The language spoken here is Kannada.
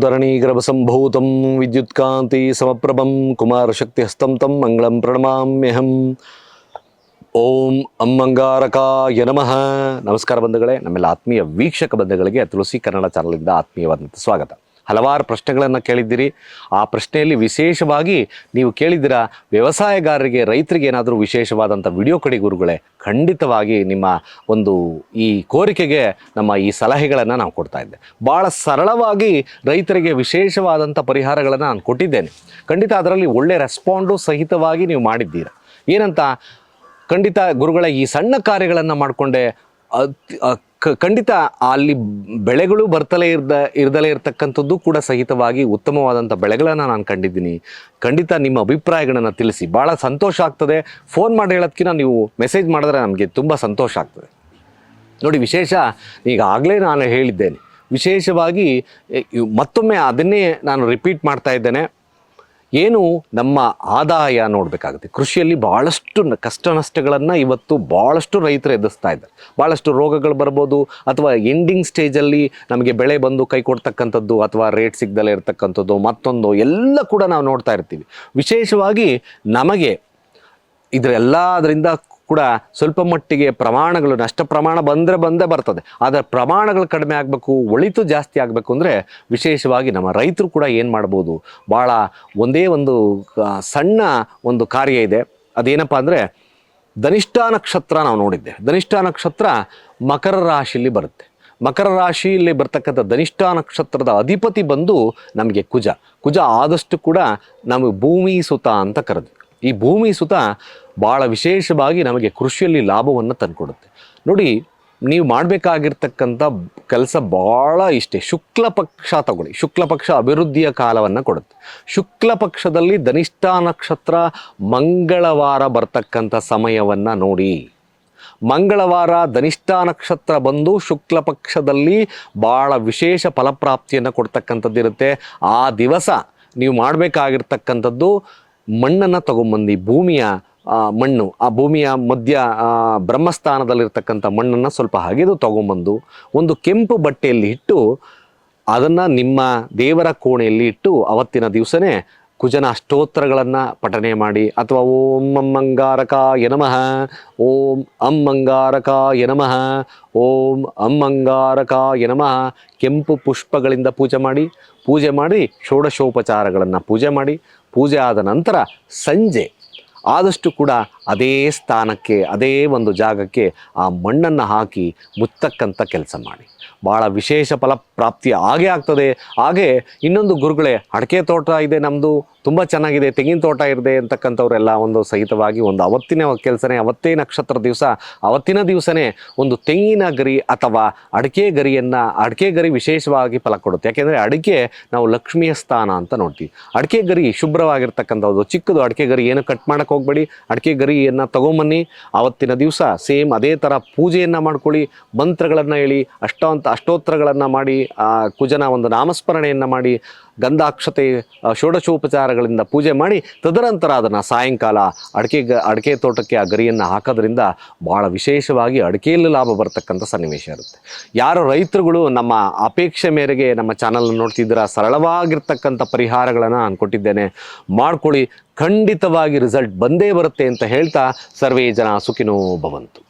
ಧರಣೀಗ್ರಭಸಂಭೂತಂ ವಿದ್ಯುತ್ಕಾಂತಿ ಸಮಪ್ರಭಂ ಕುಮಾರಶಕ್ತಿ ಹಸ್తం ತಂ ಮಂಗಳಂ ಪ್ರಣಮಾಮ್ಯಹಂ. ಓಂ ಅಮ್ಮಂಗಾರಕಾಯ ನಮಃ. ನಮಸ್ಕಾರ ಬಂಧುಗಳೇ, ನಮ್ಮೆಲ್ಲ ಆತ್ಮೀಯ ವೀಕ್ಷಕ ಬಂಧುಗಳಿಗೆ ತುಳಸಿ ಕನ್ನಡ ಚಾನಲಿಂದ ಆತ್ಮೀಯವಾದಂಥ ಸ್ವಾಗತ. ಹಲವಾರು ಪ್ರಶ್ನೆಗಳನ್ನು ಕೇಳಿದ್ದೀರಿ. ಆ ಪ್ರಶ್ನೆಯಲ್ಲಿ ವಿಶೇಷವಾಗಿ ನೀವು ಕೇಳಿದ್ದೀರಾ, ವ್ಯವಸಾಯಗಾರರಿಗೆ, ರೈತರಿಗೆ ಏನಾದರೂ ವಿಶೇಷವಾದಂಥ ವಿಡಿಯೋ ಕಡೆ ಗುರುಗಳೇ. ಖಂಡಿತವಾಗಿ ನಿಮ್ಮ ಒಂದು ಈ ಕೋರಿಕೆಗೆ ನಮ್ಮ ಈ ಸಲಹೆಗಳನ್ನು ನಾವು ಕೊಡ್ತಾ ಇದ್ದೆ. ಭಾಳ ಸರಳವಾಗಿ ರೈತರಿಗೆ ವಿಶೇಷವಾದಂಥ ಪರಿಹಾರಗಳನ್ನು ನಾನು ಕೊಟ್ಟಿದ್ದೇನೆ. ಖಂಡಿತ ಅದರಲ್ಲಿ ಒಳ್ಳೆಯ ರೆಸ್ಪಾಂಡು ಸಹಿತವಾಗಿ ನೀವು ಮಾಡಿದ್ದೀರ. ಏನಂತ? ಖಂಡಿತ ಗುರುಗಳ, ಈ ಸಣ್ಣ ಕಾರ್ಯಗಳನ್ನು ಮಾಡಿಕೊಂಡೆ ಖಂಡಿತ ಅಲ್ಲಿ ಬೆಳೆಗಳು ಬರ್ತಲೇ ಇರ್ದ, ಇರ್ದಲೇ ಇರತಕ್ಕಂಥದ್ದು ಕೂಡ ಸಹಿತವಾಗಿ ಉತ್ತಮವಾದಂಥ ಬೆಳೆಗಳನ್ನು ನಾನು ಕಂಡಿದ್ದೀನಿ. ಖಂಡಿತ ನಿಮ್ಮ ಅಭಿಪ್ರಾಯಗಳನ್ನು ತಿಳಿಸಿ. ಭಾಳ ಸಂತೋಷ ಆಗ್ತದೆ. ಫೋನ್ ಮಾಡಿ ಹೇಳೋದಕ್ಕಿಂತ ನೀವು ಮೆಸೇಜ್ ಮಾಡಿದ್ರೆ ನಮಗೆ ತುಂಬ ಸಂತೋಷ ಆಗ್ತದೆ. ನೋಡಿ ವಿಶೇಷ ಈಗಾಗಲೇ ನಾನು ಹೇಳಿದ್ದೇನೆ. ವಿಶೇಷವಾಗಿ ಮತ್ತೊಮ್ಮೆ ಅದನ್ನೇ ನಾನು ರಿಪೀಟ್ ಮಾಡ್ತಾ ಇದ್ದೇನೆ. ಏನು ನಮ್ಮ ಆದಾಯ ನೋಡಬೇಕಾಗುತ್ತೆ. ಕೃಷಿಯಲ್ಲಿ ಭಾಳಷ್ಟು ಕಷ್ಟ ನಷ್ಟಗಳನ್ನು ಇವತ್ತು ಭಾಳಷ್ಟು ರೈತರು ಎದುರಿಸ್ತಾ ಇದ್ದಾರೆ. ಭಾಳಷ್ಟು ರೋಗಗಳು ಬರ್ಬೋದು ಅಥವಾ ಎಂಡಿಂಗ್ ಸ್ಟೇಜಲ್ಲಿ ನಮಗೆ ಬೆಳೆ ಬಂದು ಕೈ ಕೊಡ್ತಕ್ಕಂಥದ್ದು ಅಥವಾ ರೇಟ್ ಸಿಗ್ದಲೇ ಇರತಕ್ಕಂಥದ್ದು ಮತ್ತೊಂದು ಎಲ್ಲ ಕೂಡ ನಾವು ನೋಡ್ತಾ ಇರ್ತೀವಿ. ವಿಶೇಷವಾಗಿ ನಮಗೆ ಇದರೆಲ್ಲದರಿಂದ ಕೂಡ ಸ್ವಲ್ಪ ಮಟ್ಟಿಗೆ ಪ್ರಮಾಣಗಳು, ನಷ್ಟ ಪ್ರಮಾಣ ಬಂದರೆ ಬಂದೇ ಬರ್ತದೆ. ಆದರೆ ಪ್ರಮಾಣಗಳು ಕಡಿಮೆ ಆಗಬೇಕು, ಒಳಿತು ಜಾಸ್ತಿ ಆಗಬೇಕು ಅಂದರೆ ವಿಶೇಷವಾಗಿ ನಮ್ಮ ರೈತರು ಕೂಡ ಏನು ಮಾಡ್ಬೋದು? ಭಾಳ ಒಂದೇ ಒಂದು ಸಣ್ಣ ಒಂದು ಕಾರ್ಯ ಇದೆ. ಅದೇನಪ್ಪ ಅಂದರೆ ಧನಿಷ್ಠ ನಕ್ಷತ್ರ ನಾವು ನೋಡಿದ್ದೆ. ಧನಿಷ್ಠ ನಕ್ಷತ್ರ ಮಕರ ರಾಶಿಯಲ್ಲಿ ಬರುತ್ತೆ. ಮಕರ ರಾಶಿಯಲ್ಲಿ ಬರ್ತಕ್ಕಂಥ ಧನಿಷ್ಠ ನಕ್ಷತ್ರದ ಅಧಿಪತಿ ಬಂದು ನಮಗೆ ಕುಜ. ಕುಜ ಆದಷ್ಟು ಕೂಡ ನಮಗೆ ಭೂಮಿ ಸುತ ಅಂತ ಕರೆದ್ವಿ ಈ ಭೂಮಿ ಸುತ ಭಾಳ ವಿಶೇಷವಾಗಿ ನಮಗೆ ಕೃಷಿಯಲ್ಲಿ ಲಾಭವನ್ನು ತಂದುಕೊಡುತ್ತೆ. ನೋಡಿ, ನೀವು ಮಾಡಬೇಕಾಗಿರ್ತಕ್ಕಂಥ ಕೆಲಸ ಭಾಳ ಇಷ್ಟೇ. ಶುಕ್ಲ ಪಕ್ಷ ತಗೊಳ್ಳಿ. ಶುಕ್ಲ ಪಕ್ಷ ಅಭಿವೃದ್ಧಿಯ ಕಾಲವನ್ನು ಕೊಡುತ್ತೆ. ಶುಕ್ಲ ಪಕ್ಷದಲ್ಲಿ ಧನಿಷ್ಠ ನಕ್ಷತ್ರ ಮಂಗಳವಾರ ಬರ್ತಕ್ಕಂಥ ಸಮಯವನ್ನು ನೋಡಿ. ಮಂಗಳವಾರ ಧನಿಷ್ಠ ನಕ್ಷತ್ರ ಬಂದು ಶುಕ್ಲ ಪಕ್ಷದಲ್ಲಿ ಭಾಳ ವಿಶೇಷ ಫಲಪ್ರಾಪ್ತಿಯನ್ನು ಕೊಡ್ತಕ್ಕಂಥದ್ದಿರುತ್ತೆ ಆ ದಿವಸ ನೀವು ಮಾಡಬೇಕಾಗಿರ್ತಕ್ಕಂಥದ್ದು ಮಣ್ಣನ್ನು ತಗೊಂಬಂದು, ಭೂಮಿಯ ಮಣ್ಣು, ಆ ಭೂಮಿಯ ಮಧ್ಯ ಬ್ರಹ್ಮಸ್ಥಾನದಲ್ಲಿರ್ತಕ್ಕಂಥ ಮಣ್ಣನ್ನು ಸ್ವಲ್ಪ ಹಗೆದು ತಗೊಂಬಂದು ಒಂದು ಕೆಂಪು ಬಟ್ಟೆಯಲ್ಲಿ ಇಟ್ಟು ಅದನ್ನು ನಿಮ್ಮ ದೇವರ ಕೋಣೆಯಲ್ಲಿ ಇಟ್ಟು ಅವತ್ತಿನ ದಿವಸನೇ ಕುಜನ ಅಷ್ಟೋತ್ತರಗಳನ್ನು ಪಠನೆ ಮಾಡಿ ಅಥವಾ ಓಂ ಅಮ್ಮಂಗಾರಕಾಯ ನಮಃ, ಓಂ ಅಮ್ಮಂಗಾರಕಾಯ ನಮಃ, ಓಂ ಅಮ್ಮಂಗಾರಕಾಯ ನಮಃ ಕೆಂಪು ಪುಷ್ಪಗಳಿಂದ ಪೂಜೆ ಮಾಡಿ ಪೂಜೆ ಮಾಡಿ ಷೋಡಶೋಪಚಾರಗಳನ್ನು ಪೂಜೆ ಮಾಡಿ, ಪೂಜೆ ಆದ ನಂತರ ಸಂಜೆ ಆದಷ್ಟು ಕೂಡ ಅದೇ ಸ್ಥಾನಕ್ಕೆ, ಅದೇ ಒಂದು ಜಾಗಕ್ಕೆ ಆ ಮಣ್ಣನ್ನು ಹಾಕಿ ಮುತ್ತಕ್ಕಂಥ ಕೆಲಸ ಮಾಡಿ. ಭಾಳ ವಿಶೇಷ ಫಲಪ್ರಾಪ್ತಿ ಆಗೇ ಆಗ್ತದೆ. ಹಾಗೆ ಇನ್ನೊಂದು ಗುರುಗಳೇ, ಅಡಕೆ ತೋಟ ಇದೆ ನಮ್ಮದು ತುಂಬ ಚೆನ್ನಾಗಿದೆ, ತೆಂಗಿನ ತೋಟ ಇರದೆ ಅಂತಕ್ಕಂಥವರೆಲ್ಲ ಒಂದು ಸಹಿತವಾಗಿ ಒಂದು ಅವತ್ತಿನ ಕೆಲಸನೇ, ಅವತ್ತೇ ನಕ್ಷತ್ರ ದಿವಸ, ಅವತ್ತಿನ ದಿವಸನೇ ಒಂದು ತೆಂಗಿನ ಗರಿ ಅಥವಾ ಅಡಿಕೆ ಗರಿಯನ್ನು, ಅಡಿಕೆ ಗರಿ ವಿಶೇಷವಾಗಿ ಫಲ ಕೊಡುತ್ತೆ. ಯಾಕೆಂದರೆ ಅಡಿಕೆ ನಾವು ಲಕ್ಷ್ಮಿಯ ಸ್ಥಾನ ಅಂತ ನೋಡ್ತೀವಿ. ಅಡಿಕೆ ಗರಿ ಶುಭ್ರವಾಗಿರ್ತಕ್ಕಂಥದ್ದು, ಚಿಕ್ಕದು ಅಡಿಕೆ ಗರಿ ಏನು ಕಟ್ ಮಾಡೋಕ್ಕೆ ಹೋಗಬೇಡಿ, ಅಡಿಕೆ ಗರಿಯನ್ನು ತಗೊಂಬನ್ನಿ. ಆವತ್ತಿನ ದಿವಸ ಸೇಮ್ ಅದೇ ಥರ ಪೂಜೆಯನ್ನು ಮಾಡ್ಕೊಳ್ಳಿ, ಮಂತ್ರಗಳನ್ನು ಹೇಳಿ, ಅಷ್ಟಾಂತ ಅಷ್ಟೋತ್ತರಗಳನ್ನು ಮಾಡಿ, ಆ, ಕುಜನ ಒಂದು ನಾಮಸ್ಮರಣೆಯನ್ನು ಮಾಡಿ ಗಂಧಾಕ್ಷತೆ ಷೋಡಶೋಪಚಾರಗಳಿಂದ ಪೂಜೆ ಮಾಡಿ ತದನಂತರ ಅದನ್ನು ಸಾಯಂಕಾಲ ಅಡಿಕೆ ಗ, ಅಡಿಕೆ ತೋಟಕ್ಕೆ ಆ ಗರಿಯನ್ನು ಹಾಕೋದ್ರಿಂದ ಭಾಳ ವಿಶೇಷವಾಗಿ ಅಡಿಕೆಯಲ್ಲಿ ಲಾಭ ಬರ್ತಕ್ಕಂಥ ಸನ್ನಿವೇಶ ಇರುತ್ತೆ. ಯಾರು ರೈತರುಗಳು ನಮ್ಮ ಅಪೇಕ್ಷೆ ಮೇರೆಗೆ ನಮ್ಮ ಚಾನಲ್ ನೋಡ್ತಿದ್ದೀರಾ, ಸರಳವಾಗಿರ್ತಕ್ಕಂಥ ಪರಿಹಾರಗಳನ್ನು ನಾನು ಕೊಟ್ಟಿದ್ದೇನೆ. ಮಾಡ್ಕೊಳ್ಳಿ, ಖಂಡಿತವಾಗಿ ರಿಸಲ್ಟ್ ಬಂದೇ ಬರುತ್ತೆ ಅಂತ ಹೇಳ್ತಾ ಸರ್ವೇ ಜನ ಸುಖಿನೋ ಭವಂತು.